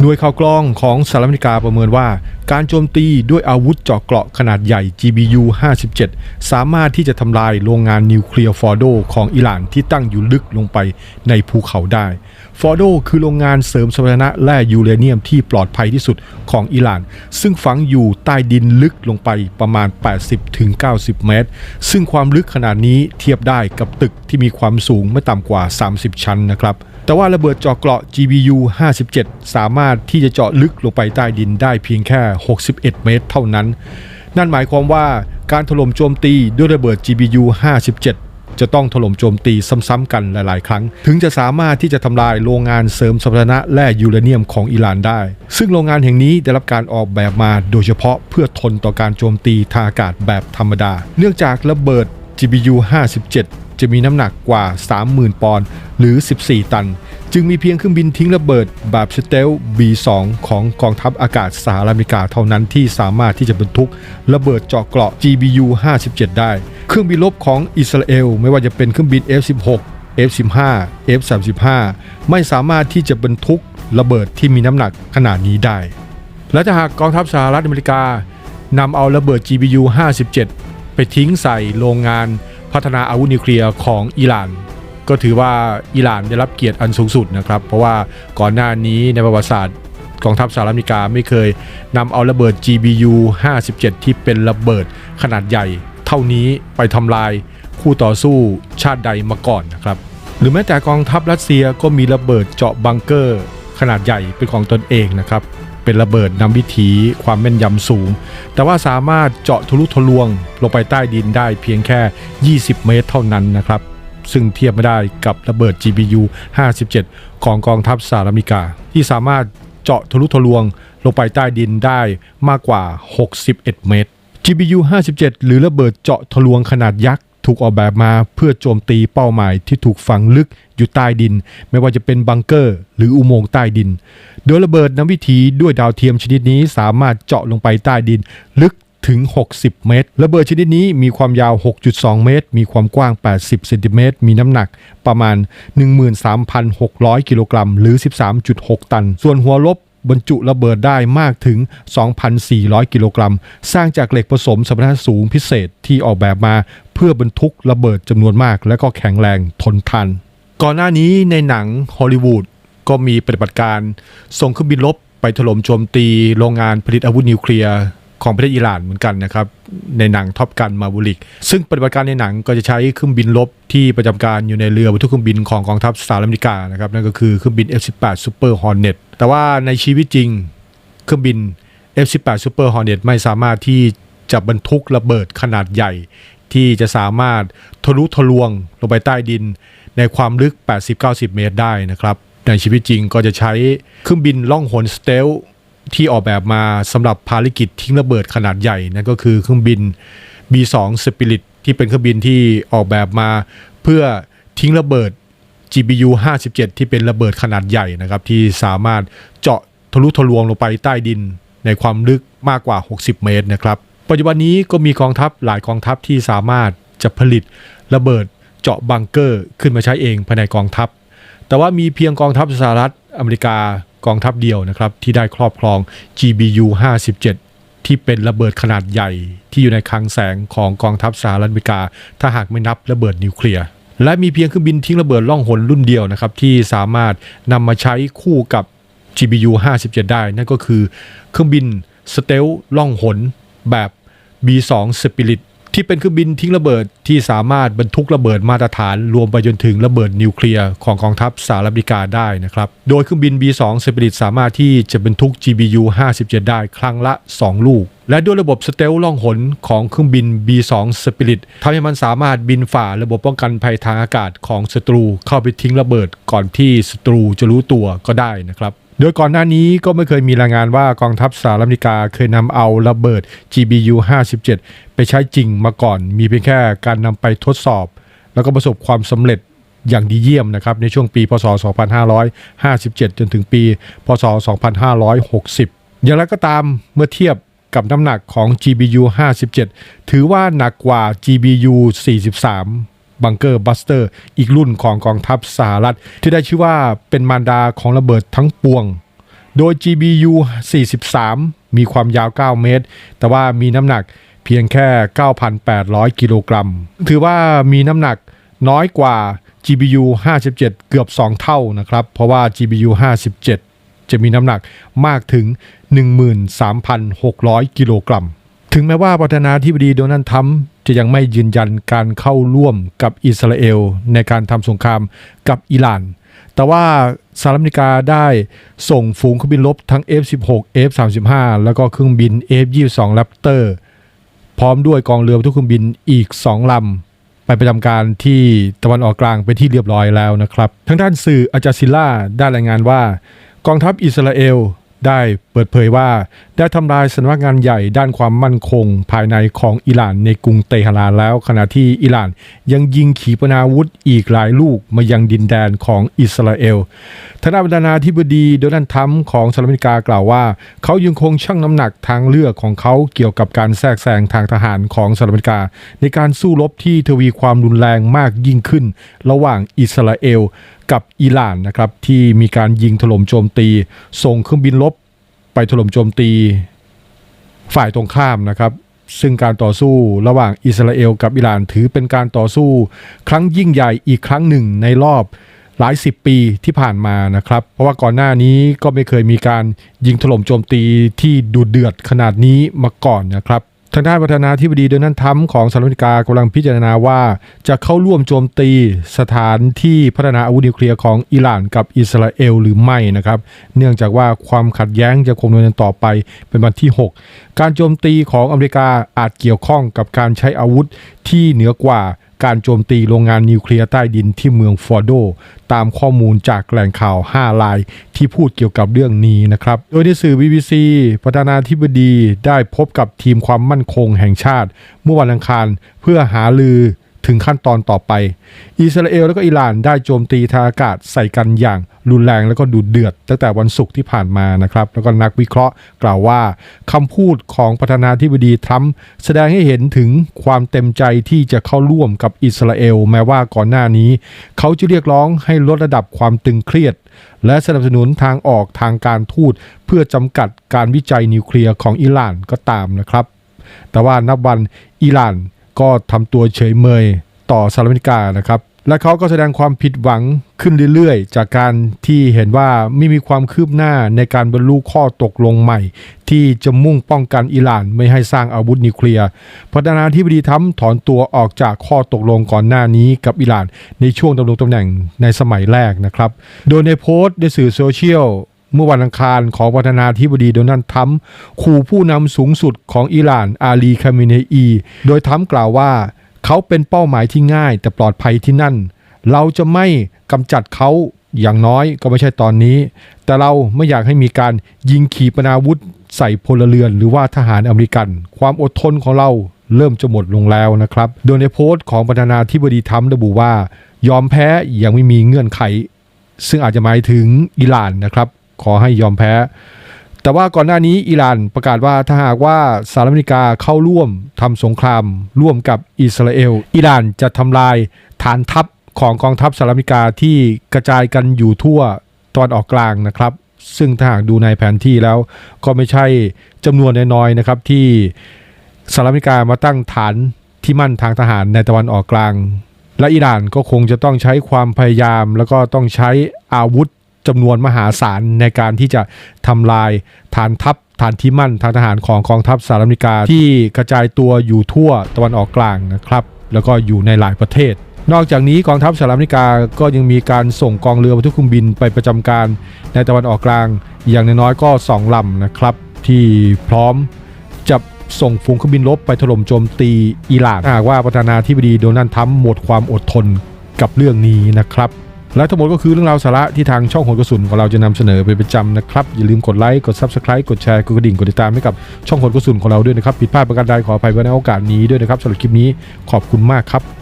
หน่วยข่าวกรองของสหรัฐอเมริกาประเมินว่า การโจมตีด้วยอาวุธเจาะเกราะขนาดใหญ่ GBU 57 สามารถที่จะทำลายโรงงานนิวเคลียร์ฟอร์โดของอิหร่านที่ตั้งอยู่ลึกลงไปในภูเขาได้ ฟอร์โดคือโรงงานเสริมสมรรถนะแร่ยูเรเนียมที่ปลอดภัยที่สุดของอิหร่าน ซึ่งฝังอยู่ใต้ดินลึกลงไปประมาณ 80-90 เมตร ซึ่งความลึกขนาดนี้เทียบได้กับตึกที่มีความสูงไม่ต่ำกว่า 30 ชั้นนะครับ แต่ว่าระเบิดเจาะเกราะ GBU 57 สามารถที่จะเจาะลึกลงไปใต้ดินได้เพียงแค่ 61 เมตรเท่านั้น นั่นหมายความว่าการถล่มโจมตีด้วยระเบิด GBU 57 จะต้องถล่มโจมตีซ้ำๆกันหลายๆ ครั้ง ถึงจะสามารถที่จะทำลายโรงงานเสริมสมรรถนะแร่ยูเรเนียมของอิหร่านได้ ซึ่งโรงงานแห่งนี้ได้รับการออกแบบมาโดยเฉพาะเพื่อทนต่อการโจมตีทางอากาศแบบธรรมดา เนื่องจากระเบิด GBU 57 จะมีน้ำหนักกว่า 30,000 ปอนด์หรือ 14 ตัน จึงมีเพียงเครื่องบินทิ้งระเบิดแบบสเตล B2 ของกองทัพอากาศสหรัฐอเมริกาเท่านั้นที่สามารถที่จะบรรทุกระเบิดเจาะเกราะ GBU 57 ได้ เครื่องบินรบของอิสราเอลไม่ว่าจะเป็นเครื่องบิน F16 F15 F35 ไม่สามารถที่จะบรรทุกระเบิดที่มีน้ำหนักขนาดนี้ได้ และถ้าหากกองทัพสหรัฐอเมริกานำเอาระเบิด GBU 57 ไปทิ้งใส่โรงงาน พัฒนาอาวุธนิวเคลียร์ของอิหร่าน ก็ถือว่าอิหร่านได้รับเกียรติอันสูงสุดนะครับ เพราะว่าก่อนหน้านี้ในประวัติศาสตร์กองทัพสหรัฐอเมริกาไม่เคยนำเอาระเบิด GBU 57 ที่เป็นระเบิดขนาดใหญ่ เท่านี้ไปทำลายคู่ต่อสู้ชาติใดมาก่อนนะครับ หรือแม้แต่กองทัพรัสเซียก็มีระเบิดเจาะบังเกอร์ ขนาดใหญ่เป็นของตนเองนะครับ เป็นระเบิดนำวิถีความแม่นยำสูง แต่ว่าสามารถเจาะทะลุทะลวง ลงไปใต้ดินได้เพียงแค่ 20 เมตรเท่านั้นนะครับ ซึ่งเทียบไม่ได้กับระเบิด GBU 57 ของกองทัพสหรัฐอเมริกา ที่สามารถเจาะทะลุทะลวง ลงไปใต้ดินได้มากกว่า 61 เมตร GBU 57 หรือระเบิดเจาะทะลวงขนาดยักษ์ ถูกออกแบบมาเพื่อโจมตีเป้าหมายที่ถูกฝังลึกอยู่ใต้ดิน ไม่ว่าจะเป็นบังเกอร์ หรืออุโมงค์ใต้ดิน โดยระเบิดน้ำวิถีด้วยดาวเทียมชนิดนี้สามารถเจาะลงไปใต้ดิน ลึกถึง 60 เมตร ระเบิดชนิดนี้มีความยาว 6.2 เมตร มีความกว้าง 80 เซนติเมตร มีน้ำหนักประมาณ 13,600 กิโลกรัม หรือ 13.6 ตัน ส่วนหัวลบบรรจุระเบิดได้มากถึง 2,400 กิโลกรัม สร้างจากเหล็กผสมสมรรถนสูงพิเศษที่ออกแบบมา เพื่อบรรทุกระเบิดจำนวนมาก และก็แข็งแรงทนทานก่อนหน้านี้ในหนังฮอลลีวูดก็มีปฏิบัติการส่งเครื่องบินรบไปถล่มโจมตีโรงงานผลิตอาวุธนิวเคลียร์ของประเทศอิหร่านเหมือนกันนะครับ ในหนังท็อปกันมาบูลิก ซึ่งปฏิบัติการในหนังก็จะใช้เครื่องบินรบที่ประจำการอยู่ในเรือบรรทุกเครื่องบินของกองทัพสหรัฐอเมริกานะครับนั่นก็คือเครื่องบิน F18 Super Hornet แต่ว่าในชีวิตจริงเครื่องบิน F18 Super Hornet ไม่สามารถที่จะบรรทุกระเบิดขนาดใหญ่ ที่จะสามารถทะลุทะลวงลงไปใต้ดิน ในความลึก 80-90 เมตรได้นะครับ ในชีวิตจริงก็จะใช้เครื่องบินล่องหนสเตลที่ออกแบบมาสำหรับภารกิจทิ้งระเบิดขนาดใหญ่นั่นก็คือเครื่องบิน B2 Spirit ที่เป็นเครื่องบินที่ออกแบบมา เพื่อทิ้งระเบิด GBU 57 ที่เป็นระเบิดขนาดใหญ่นะครับ ที่สามารถเจาะทะลุทะลวงลงไปใต้ดินในความลึกมากกว่า 60 เมตรนะครับ ปัจจุบันนี้ก็มีกองทัพหลายกองทัพที่สามารถจะผลิตระเบิดเจาะบังเกอร์ขึ้นมาใช้เองภายในกองทัพ แต่ว่ามีเพียงกองทัพสหรัฐอเมริกากองทัพเดียวนะครับที่ได้ครอบครอง GBU 57 ที่เป็นระเบิดขนาดใหญ่ที่อยู่ในคลังแสงของกองทัพสหรัฐอเมริกา ถ้าหากไม่นับระเบิดนิวเคลียร์และมีเพียงเครื่องบินทิ้งระเบิดล่องหนรุ่นเดียวนะครับที่สามารถนำมาใช้คู่กับ GBU 57 ได้ นั่นก็คือเครื่องบินสเตลล่องหนแบบ B2 Spirit ที่เป็นเครื่องบินทิ้งระเบิดที่สามารถบรรทุกระเบิดมาตรฐานรวมไปจนถึงระเบิดนิวเคลียร์ของกองทัพสหรัฐอเมริกาได้นะครับ โดยเครื่องบิน B2 Spirit สามารถที่จะบรรทุก GBU 57 ได้ครั้งละ 2 ลูก และด้วยระบบสเตลล่องหนของเครื่องบิน B2 Spirit ทำให้มันสามารถบินฝ่าระบบป้องกันภัยทางอากาศของศัตรูเข้าไปทิ้งระเบิดก่อนที่ศัตรูจะรู้ตัวก็ได้นะครับ โดยก่อนหน้านี้ก็ไม่เคยมีรายงานว่ากองทัพสหรัฐอเมริกาเคยนำเอาระเบิด GBU 57 ไปใช้จริงมาก่อน มีเพียงแค่การนำไปทดสอบ แล้วก็ประสบความสำเร็จอย่างดีเยี่ยมนะครับ ในช่วงปีพศ 2557 จนถึงปี พศ 2560 อย่างไรก็ตามเมื่อเทียบกับน้ำหนักของ GBU 57 ถือว่าหนักกว่า GBU 43 บังเกอร์บัสเตอร์ อีกรุ่นของกองทัพสหรัฐ ที่ได้ชื่อว่าเป็นมารดาของระเบิดทั้งปวง โดย GBU 43 มีความยาว 9 เมตร แต่ว่ามีน้ำหนักเพียงแค่ 9,800 กิโลกรัม ถือว่ามีน้ำหนักน้อยกว่า GBU 57 เกือบ 2 เท่านะครับ เพราะว่า GBU 57 จะมีน้ำหนักมากถึง 13,600 กิโลกรัม ถึงแม้ว่าประธานาธิบดีโดนัลด์ทรัมป์จะยังไม่ยืนยันการเข้าร่วมกับอิสราเอล ในการทำสงครามกับอิหร่าน แต่ว่าสหรัฐอเมริกาได้ส่งฝูงเครื่องบินรบทั้ง F16 F35 แล้วก็เครื่องบิน F22 Raptor พร้อมด้วยกองเรือทุกเครื่องบินอีก 2 ลำ ไปประจำการที่ตะวันออกกลางไปที่เรียบร้อยแล้วนะครับ ทางด้านสื่ออาจาซิล่าได้รายงานว่า กองทัพอิสราเอลได้ ปิดเผยว่าได้ทำลายสำนักงานใหญ่ด้านความมั่นคง ภายในของอิหร่านในกรุงเตหะรานแล้ว ขณะที่อิหร่านยังยิงขีปนาวุธอีกหลายลูกมายังดินแดนของอิสราเอลทางด้านประธานาธิบดีโดนัลด์ทรัมป์ของสหรัฐอเมริกากล่าวว่า เขายังคงชั่งน้ำหนักทางเลือกของเขาเกี่ยวกับการแทรกแซงทางทหารของสหรัฐอเมริกา ในการสู้รบที่ทวีความรุนแรงมากยิ่งขึ้น ระหว่างอิสราเอลกับอิหร่านนะครับที่มีการยิงถล่มโจมตี ส่งเครื่องบินรบ ไปถล่มโจมตีฝ่ายตรงข้ามนะครับ ซึ่งการต่อสู้ระหว่างอิสราเอลกับอิหร่านถือเป็นการต่อสู้ ครั้งยิ่งใหญ่อีกครั้งหนึ่งในรอบหลายสิบปีที่ผ่านมานะครับ เพราะว่าก่อนหน้านี้ก็ไม่เคยมีการยิงถล่มโจมตีที่ดุเดือดขนาดนี้มาก่อนนะครับ ทางด้านประธานาธิบดีโดนัลด์ทรัมป์ของสหรัฐอเมริกากำลังพิจารณาว่าจะเข้าร่วมโจมตีสถานที่พัฒนาอาวุธนิวเคลียร์ของอิหร่านกับอิสราเอลหรือไม่นะครับ เนื่องจากว่าความขัดแย้งจะคงดำเนินต่อไปเป็นวันที่ 6 การโจมตีของอเมริกาอาจเกี่ยวข้องกับการใช้อาวุธที่เหนือกว่า การโจมตีโรงงานนิวเคลียร์ใต้ดินที่เมืองฟอร์โด ตามข้อมูลจากแหล่งข่าว5ลายที่พูดเกี่ยวกับเรื่องนี้นะครับ โดยที่สื่อ BBC ประธานาธิบดีได้พบกับทีมความมั่นคงแห่งชาติ เมื่อวันอังคารเพื่อหาลือถึงขั้นตอนต่อไป อิสราเอลและก็อิหร่านได้โจมตีทางอากาศใส่กันอย่าง รุนแรงแล้วก็ดุเดือดตั้งแต่วันศุกร์ที่ผ่านมานะครับ แล้วก็นักวิเคราะห์กล่าวว่าคำพูดของประธานาธิบดีทรัมป์แสดงให้เห็นถึงความเต็มใจที่จะเข้าร่วมกับอิสราเอล แม้ว่าก่อนหน้านี้ เขาจะเรียกร้องให้ลดระดับความตึงเครียด และสนับสนุนทางออกทางการทูต เพื่อจำกัดการวิจัยนิวเคลียร์ของอิหร่านก็ตามนะครับ แต่ว่านับวันอิหร่านก็ทำตัวเฉยเมยต่อสหรัฐอเมริกานะครับ และเขาก็แสดงความผิดหวังขึ้นเรื่อยๆ จากการที่เห็นว่าไม่มีความคืบหน้าในการบรรลุข้อตกลงใหม่ ที่จะมุ่งป้องกันอิหร่านไม่ให้สร้างอาวุธนิวเคลียร์ประธานาธิบดีทรัมถอนตัวออกจากข้อตกลงก่อนหน้านี้กับอิหร่าน ในช่วงดำรงตำแหน่งในสมัยแรกนะครับ โดยในโพสต์ในสื่อโซเชียลเมื่อวันอังคารของประธานาธิบดีโดนัลด์ทรัมป์ขู่ผู้นำสูงสุดของอิหร่านอาลีคาเมเนอี โดยทรัมป์กล่าวว่า เขาเป็นเป้าหมายที่ง่าย แต่ปลอดภัยที่นั่น เราจะไม่กำจัดเขาอย่างน้อยก็ไม่ใช่ตอนนี้ แต่เราไม่อยากให้มีการยิงขีปนาวุธใส่พลเรือนหรือว่าทหารอเมริกัน ความอดทนของเราเริ่มจะหมดลงแล้วนะครับ โดยในโพสต์ของประธานาธิบดีทรัมป์ระบุว่า ยอมแพ้อย่างไม่มีเงื่อนไข ซึ่งอาจจะหมายถึงอิหร่านนะครับ ขอให้ยอมแพ้ แต่ว่าก่อนหน้านี้อิหร่านประกาศว่าถ้าหากว่าสหรัฐอเมริกาเข้าร่วมทำสงคราม ร่วมกับอิสราเอล อิหร่านจะทำลายฐานทัพของกองทัพสหรัฐอเมริกาที่กระจายกันอยู่ทั่วตอนออกกลางนะครับ ซึ่งถ้าหากดูในแผนที่แล้วก็ไม่ใช่จำนวนน้อยๆนะครับที่สหรัฐอเมริกามาตั้งฐานที่มั่นทางทหารในตะวันออกกลาง และอิหร่านก็คงจะต้องใช้ความพยายาม แล้วก็ต้องใช้อาวุธ จำนวนมหาศาลในการที่จะทำลายฐานทัพฐานที่มั่นทางทหารของกองทัพสหรัฐอเมริกาที่กระจายตัวอยู่ทั่วตะวันออกกลางนะครับ แล้วก็อยู่ในหลายประเทศ นอกจากนี้กองทัพสหรัฐอเมริกาก็ยังมีการส่งกองเรือบรรทุกเครื่องบินไปประจำการในตะวันออกกลาง อย่างน้อยๆก็สองลำนะครับ ที่พร้อมจะส่งฝูงเครื่องบินรบไปถล่มโจมตีอิหร่านหากว่าประธานาธิบดีโดนัลด์ทรัมป์หมดความอดทนกับเรื่องนี้นะครับ และทั้งหมดก็คือเรื่องราวสาระที่ทางช่องโหนกระสุนของเราจะนำเสนอเป็นประจำนะครับ อย่าลืมกดไลค์ กด Subscribe กดแชร์ กดกระดิ่ง กดติดตามให้กับช่องโหนกระสุนของเราด้วยนะครับ ผิดพลาดประการใดขออภัยไว้ในโอกาสนี้ด้วยนะครับสำหรับคลิปนี้ขอบคุณมากครับ